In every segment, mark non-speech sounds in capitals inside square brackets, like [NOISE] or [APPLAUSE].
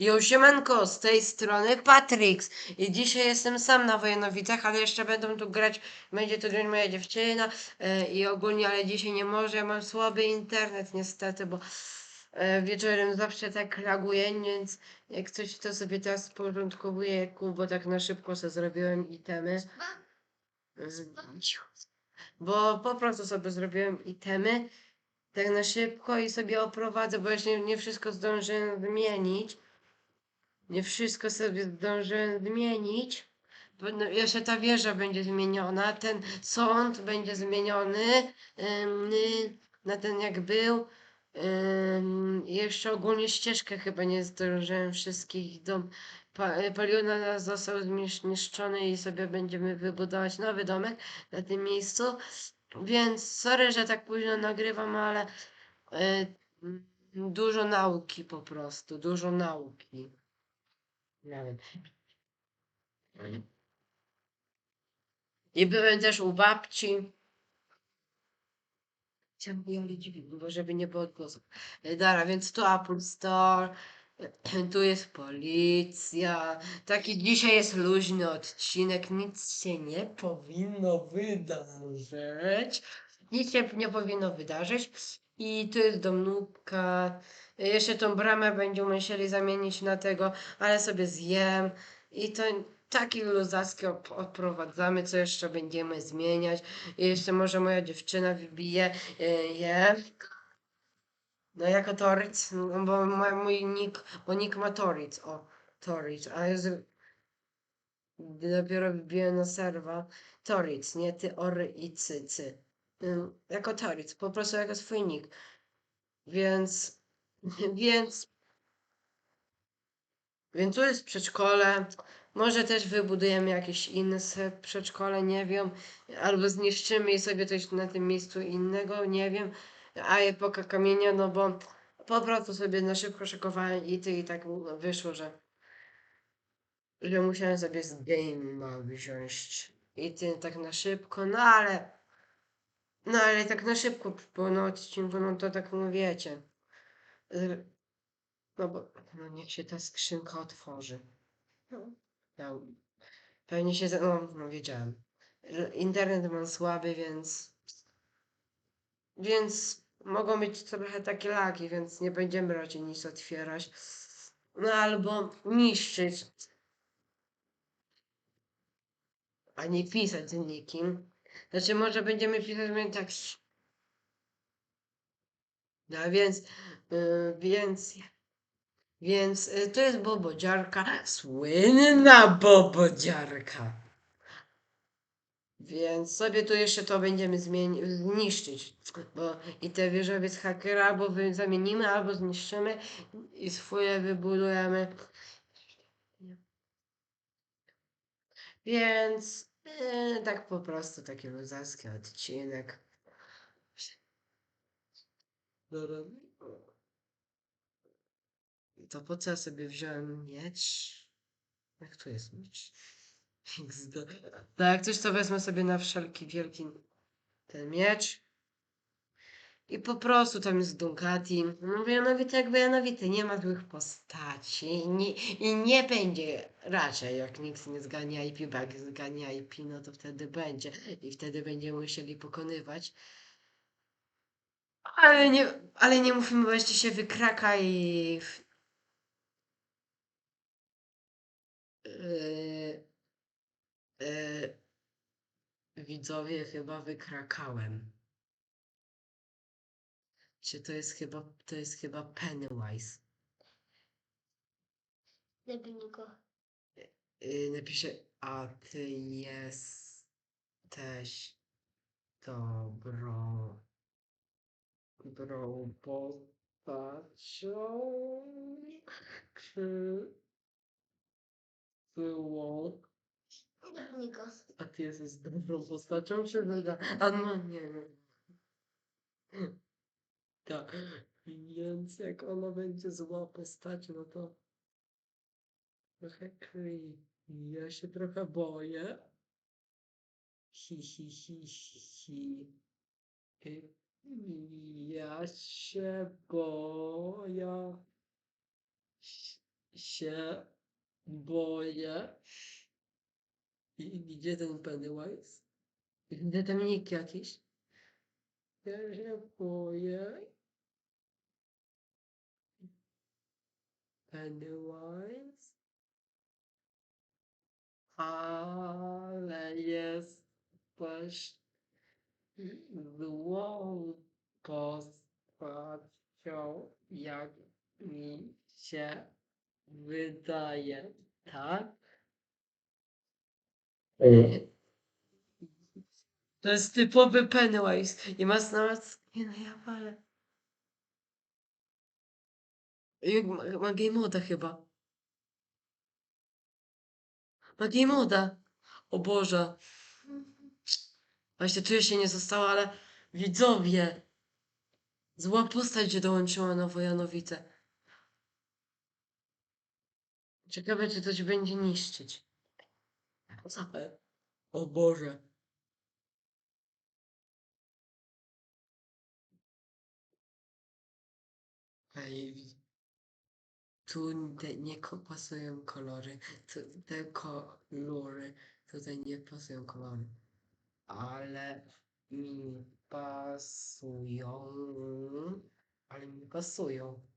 Jo, siemanko, z tej strony Patrix i dzisiaj jestem sam na Wojanowicach, ale jeszcze będą tu grać, będzie tu grać moja dziewczyna e, i ogólnie, ale dzisiaj nie może, ja mam słaby internet niestety, bo e, wieczorem zawsze tak reaguje, więc jak coś to sobie teraz porządkowuję, ku- bo tak na szybko sobie zrobiłem itemy. Bo po prostu sobie zrobiłem itemy tak na szybko i sobie oprowadzę, bo jeszcze nie wszystko zdążyłem wymienić. Nie wszystko sobie zdążyłem zmienić. No, jeszcze ta wieża będzie zmieniona, ten sąd będzie zmieniony na ten jak był. Jeszcze ogólnie ścieżkę chyba nie zdążyłem wszystkich dom. Pa, Paliona został zmiesz- zniszczony i sobie będziemy wybudować nowy domek na tym miejscu. Więc sorry, że tak późno nagrywam, ale mm, dużo nauki po prostu, dużo nauki. Nie wiem. I byłem też u babci. Chciałam wyjąć dźwignię, bo żeby nie było odgłosów. Dobra, więc tu Apple Store, tu jest policja. Taki dzisiaj jest luźny odcinek, nic się nie powinno wydarzyć. Nic się nie powinno wydarzyć. I tu jest domnówka. Jeszcze tą bramę będziemy musieli zamienić na tego, ale sobie zjem. I to taki luzacki odprowadzamy, co jeszcze będziemy zmieniać. I jeszcze może moja dziewczyna wybije e, je. No jako Toric, bo ma, mój nick, bo nick ma Toric, o, Toric, a jest dopiero wbiłem na serwa Toric, nie ty ory i cycy. Ym, Jako Toric, po prostu jako swój nick. Więc, [LAUGHS] więc, więc tu jest przedszkole. Może też wybudujemy jakieś inne przedszkole, nie wiem. Albo zniszczymy sobie coś na tym miejscu innego, nie wiem. A epoka kamienia, no bo po prostu sobie na szybko szykowałem i ty i tak wyszło, że, że musiałem sobie z game'a wziąć. I ty tak na szybko, no ale no ale tak na szybko po na odcinku, no to tak no wiecie. Y, No bo no niech się ta skrzynka otworzy. No. Ja, pewnie się, no, no wiedziałem. Internet mam słaby, więc więc mogą być trochę takie lagi, więc nie będziemy raczej nic otwierać. No albo niszczyć. A nie pisać z nikim. Znaczy może będziemy pisać tak. No więc, więc, więc yy, to jest bobodziarka, słynna bobodziarka. Więc sobie tu jeszcze to będziemy zniszczyć, bo i te wieżowiec hakera albo zamienimy, albo zniszczymy i swoje wybudujemy. Więc yy, tak po prostu taki luzacki odcinek. Dobra. To po co ja sobie wziąłem miecz? Jak tu jest miecz? No jak coś to wezmę sobie na wszelki wielki ten miecz. I po prostu tam jest Ducati. No Janowity jak Janowity, nie ma złych postaci. I nie, I nie będzie raczej, jak nikt nie zgania IP, bo jak zgania IP, no to wtedy będzie. I wtedy będziemy musieli pokonywać. Ale nie, ale nie mówmy, jeszcze się wykraka i... Yy, widzowie chyba wykrakałem. Czy to jest chyba, to jest chyba Pennywise. Zabij go. Yy, napiszę, a ty jesteś dobrą, dobrą postacią, czy było, a ty jesteś dobrą postacią, czy wyda, a no nie, nie. Tak, więc jak ona będzie zła postać, no to trochę creepy. Ja się trochę boję. Hi, hi, hi, hi, hi. Ja się boję. się boję. I gdzie ten Pennywise? Ten nick jakiś? Ja się boję. Pennywise. Ale jest też złą postacią, jak mi się wydaje, tak? To jest typowy Pennywise i ma nawet nie no ja palę. I Ma, ma game moda chyba. Ma game moda. O Boże. Właśnie tu jeszcze nie zostało, ale widzowie. Zła postać się dołączyła na Wojanowice. Ciekawe, czy coś będzie niszczyć. O Boże. Ej, tu te nie pasują kolory. Tu, te kolory. Tutaj nie pasują kolory. Ale mi pasują. Ale mi pasują.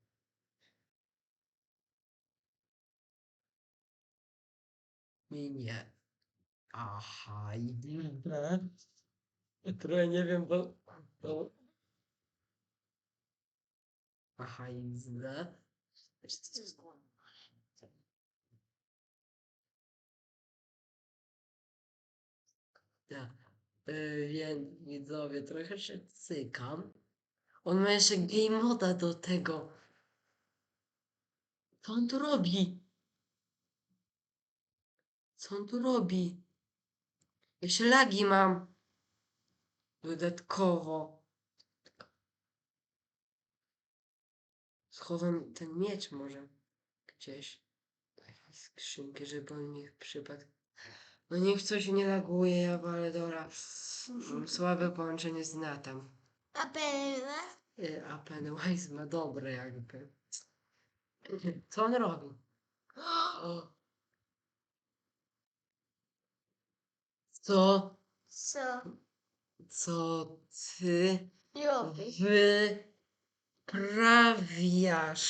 Nie. Aha, dobra. Trochę nie wiem, bo... bo... Aha, i źle. Tak. Yy, więc widzowie, trochę się cykam. On ma jeszcze game moda do tego. Co on tu robi? Co on tu robi? Jeszcze lagi mam. Dodatkowo. Schowam ten miecz może gdzieś. Taką skrzynkę, żeby on mi przypadł. No niech coś nie laguje, ja ale dobra. Mam Słabe połączenie z netem. A? Y, A Pennywise ma dobre jakby. Co on robi? [GASPS] O. Co? Co Co ty robisz? wyprawiasz?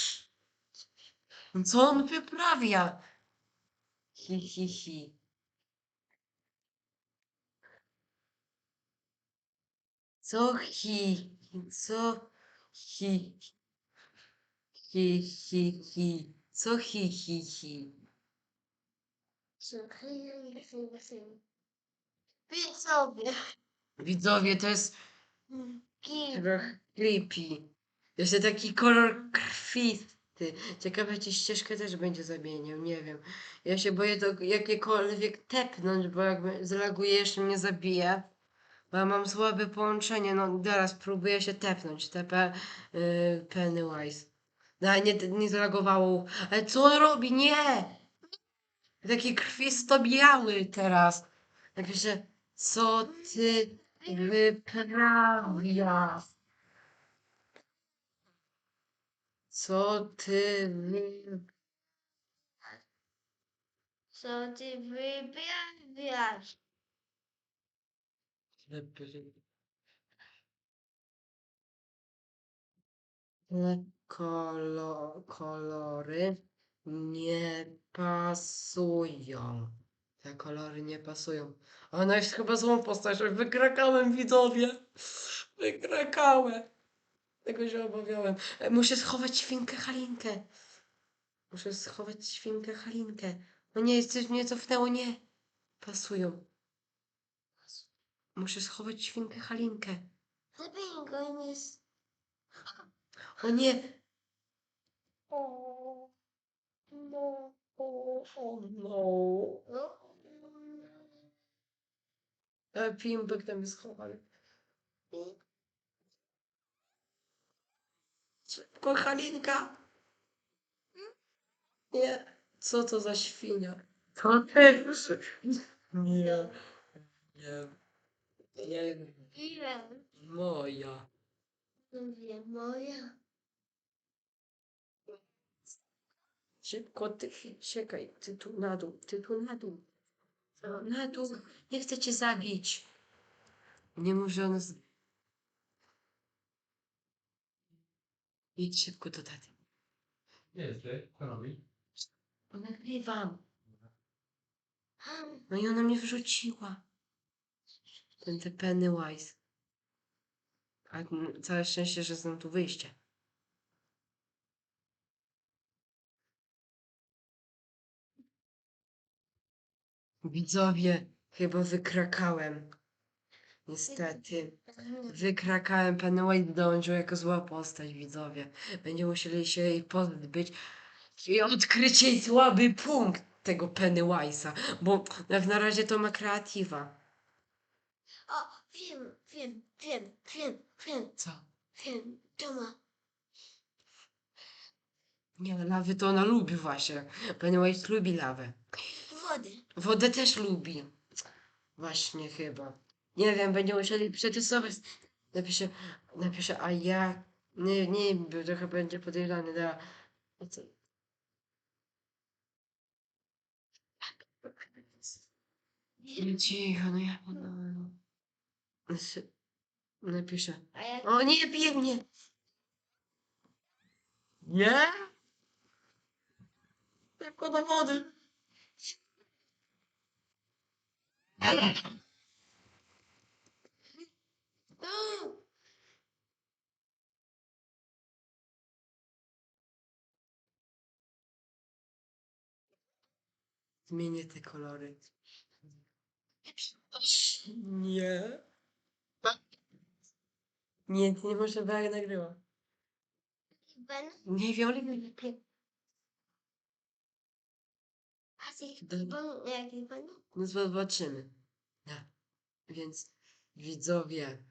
Co on wyprawia? Hi, hi, hi. Co hi? Co hi? Hi, hi, hi. Co hi, hi, hi? Co? Widzowie. Widzowie, to jest Kim? trochę creepy. Jeszcze taki kolor krwisty. Ciekawe, czy ścieżkę też będzie zamieniał, nie wiem. Ja się boję to jakiekolwiek tepnąć, bo jakby zlaguje, jeszcze mnie zabije. Bo ja mam słabe połączenie, no teraz próbuję się tepnąć, TP yy, Pennywise. No, nie, nie zlagowało. Ale co on robi? Nie! Taki krwisto-biały teraz. Tak się, co ty wyprawiasz? Co ty wy... Co ty wyprawiasz? Te kolo, kolory nie pasują. Te kolory nie pasują. Ona jest chyba złą postacią. Wykrakałem widzowie. Wykrakałem. Tego się obawiałem. E, Muszę schować świnkę Halinkę. Muszę schować świnkę Halinkę. No nie, coś mnie cofnęło, nie. Pasują. Muszę schować świnkę Halinkę. Nie jest. O nie, O, no, O, o no. No. E, tam jest schowany. Szybko, Halinka. Nie. Co to za świnia? To ty. Nie. Nie. Nie. Ile? Moja. Mówię, moja. Szybko, ty, siekaj, ty tu na dół, ty tu na dół. Na dół, nie chcę cię zabić. Nie mów, że ona... Z... Idź szybko do taty. Nie jesteś? Co robi? Nagrywam. No i ona mnie wrzuciła. Ten te Pennywise. A n- całe szczęście, że znam tu wyjście. Widzowie, chyba wykrakałem. Niestety. Wykrakałem Pennywise dołączył jako zła postać, widzowie. Będziemy musieli się jej pozbyć i odkryć jej słaby punkt tego Pennywise'a, bo jak na razie to ma kreatywa. O, wiem, wiem, wiem, wiem, wiem, Co? wiem. To ma. Nie, lawy to ona lubi właśnie. Pennywise lubi lawę. Wodę. Wodę też lubi. Właśnie chyba. Nie wiem, będziemy musieli przetestować. Napiszę, napiszę, a ja... Nie, nie, bo trochę będzie podejrzany. O co? Nie, cicho, no ja... Znaczy, Napiszę. O nie, biegnie! Nie? Szybko do wody. O, Zmienię te kolory. Nie. Nie, nie może jak nagrywa. Ben. Nie wiem, Ben? No zobaczymy. No. Więc widzowie,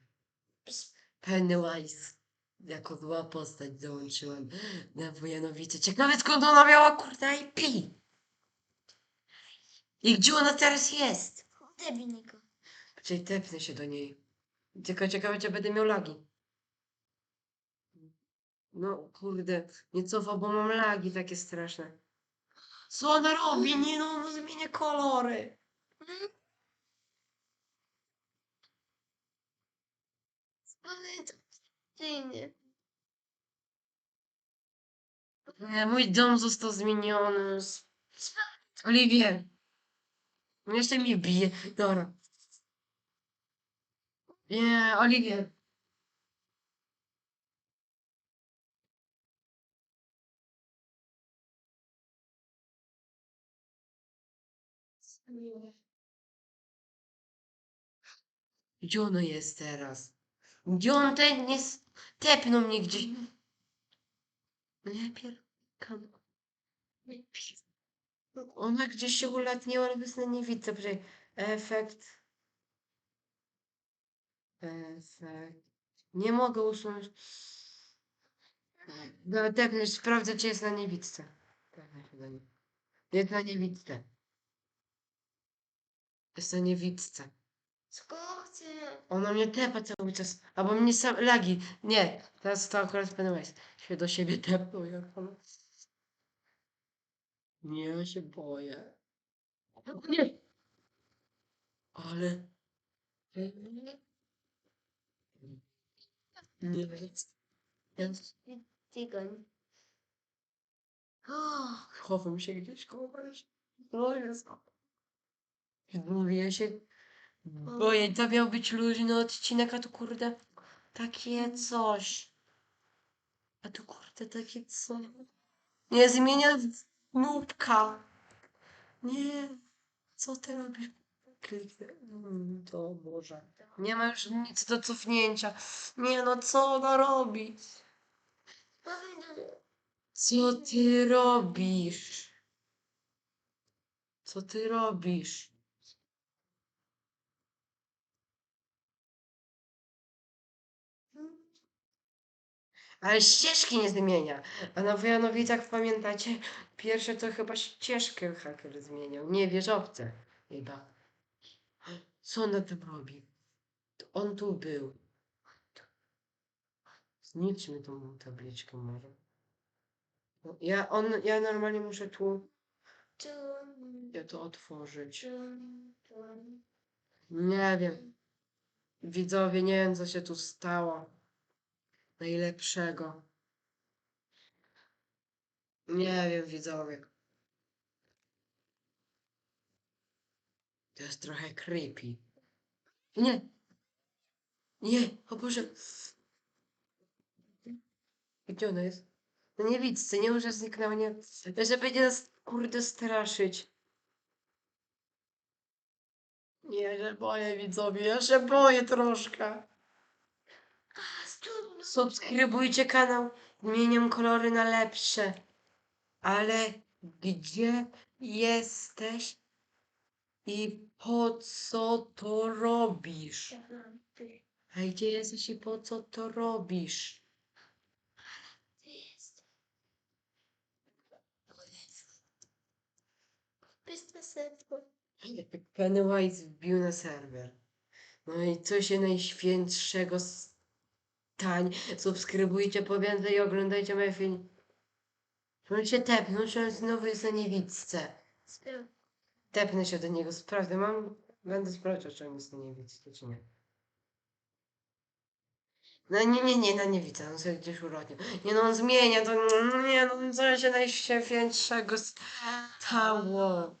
Pennywise jako zła postać dołączyłem na Wojanowice. Ciekawe skąd ona miała kurde IP. I gdzie ona teraz jest? Debij Niko. Czyli tepnę się do niej. Tylko ciekawe, czy będę miał lagi. No kurde, nie cofa, bo mam lagi takie straszne. Co ona robi? Nie no, ona zmienia kolory. Nie. Mój dom został zmieniony. Oliwier. Jeszcze mnie bije. Dobra. Nie, Oliwier. Gdzie ono jest teraz? Gdzie on ten nie s- tepnął mnie gdzieś? Ja pierdolę. Ona gdzieś się ulatniała, ale wysnę nie widzę. Poczekaj. Efekt. Efekt. Nie mogę usunąć. No, tepnę, sprawdzę, czy jest na niewidce. Do niej. Jest na niewidce. Niewidce. Skąd Ona mnie tepa cały czas. Albo mnie sam lagi. Nie, teraz to akurat Pennywise. Się do siebie tepnął jak ona. Nie, ja się boję. Nie. Ale. Nie. Tygoń. Chowam się gdzieś kogoś. No jest. Mówię się. Boję, to miał być luźny odcinek, a tu kurde. Takie coś. A tu kurde takie co? Nie zmienia w nubka. Nie. Co ty robisz? Kliknę. Mm, To Boże. Nie ma już nic do cofnięcia. Nie no, co ona robi? Co ty robisz? Co ty robisz? Ale ścieżki nie zmienia. A na Wojanowicach pamiętacie? Pierwsze to chyba ścieżkę haker zmieniał. Nie, wieżowce. Chyba. Co ona tam robi? To On tu był. Zniszczmy tą tabliczkę może. Ja, on, ja normalnie muszę tu ja to otworzyć. Nie wiem. Widzowie, nie wiem co się tu stało. Najlepszego. Nie wiem, widzowie. To jest trochę creepy. Nie. Nie, o Boże. Gdzie ona jest? No nie widzę, nie może zniknęła, nie. Że będzie nas kurde straszyć. Nie, się boję widzowie, ja się boję troszkę. Subskrybujcie kanał, zmieniam kolory na lepsze. Ale gdzie jesteś i po co to robisz? A gdzie jesteś i po co to robisz? Bystre serce. Jak Pennywise wbił na serwer. No i co się najświętszego stań. Subskrybujcie po więcej i oglądajcie moje filmy. On się tepnął, że on znowu jest na niewidce. Spał. Tepnę się do niego, sprawdzę, mam... Będę sprawdzał, czy on jest na niewidce, czy nie. No nie, nie, nie, na niewidce, on sobie gdzieś urodnił. Nie no, on zmienia, to no, nie no, co się najświętszego stało.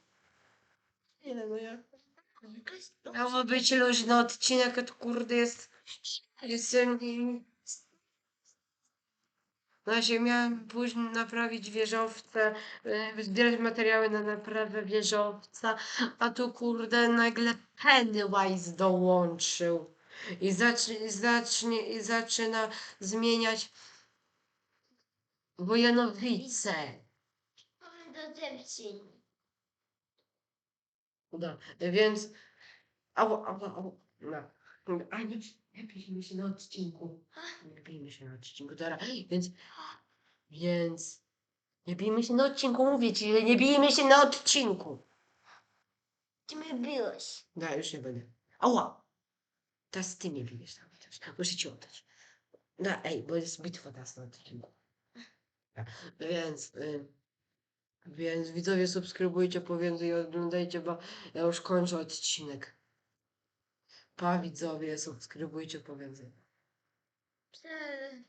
Nie no, ja... Miało być luźny odcinek, a to kurde jest... No się miałem później naprawić wieżowce, e, zbierać materiały na naprawę wieżowca, a tu kurde nagle Pennywise dołączył. I zacznie, zacznie, i zaczyna zmieniać wojenowice. Do dziewczyn. No, więc... Ało, ało, ało. No. Bijmy się na odcinku. Nie bijmy się na odcinku, dobra. Więc... Więc... Nie bijmy się na odcinku, mówię ci, że nie bijmy się na odcinku. Ty mnie biłeś. Da, już nie będę. Ała! Teraz ty mnie bijesz tam też. Muszę ci oddać. Da, ej, bo jest bitwa teraz na odcinku. Ja. Więc... Y, więc widzowie subskrybujcie po więcej i oglądajcie, bo ja już kończę odcinek. Pa widzowie, subskrybujcie po więcej. Prze-